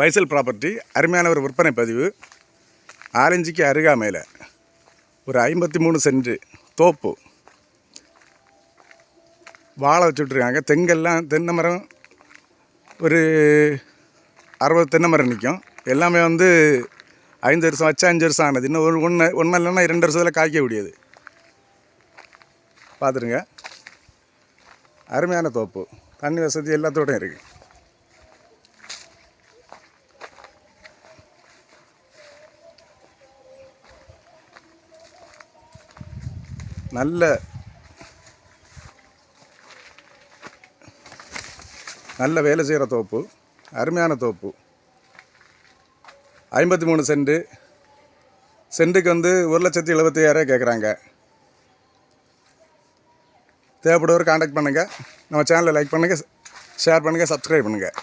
பைசல் property அருமையான ஒரு விற்பனை பதிவு ஆரஞ்சிக்கு அருகாமையில் ஒரு ஐம்பத்தி மூணு சென்ட் தோப்பு. வாழை வச்சுட்ருக்காங்க. தெங்கெல்லாம் தென்னை மரம் ஒரு அறுபது தென்னை மரம் நிற்கும் எல்லாமே வந்து ஐந்து வருஷம் வச்சா அஞ்சு வருஷம் ஆனது. இன்னும் ஒரு ஒன்று ஒன்று இல்லைன்னா ரெண்டு வருஷத்தில் காய்க்க முடியாது பார்த்துருங்க. அருமையான தோப்பு. தண்ணி வசதி எல்லாத்தோடையும் இருக்குது நல்ல நல்ல வேலை செய்கிற தோப்பு அருமையான தோப்பு. ஐம்பத்தி மூணு சென்ட். சென்ட்டுக்கு வந்து ஒரு லட்சத்தி எழுபத்தி ஐயாயிரம் கேட்குறாங்க. தேவைப்படுவோர் காண்டாக்ட் பண்ணுங்கள் நம்ம சேனலை லைக் பண்ணுங்கள் ஷேர் பண்ணுங்கள் சப்ஸ்கிரைப் பண்ணுங்கள்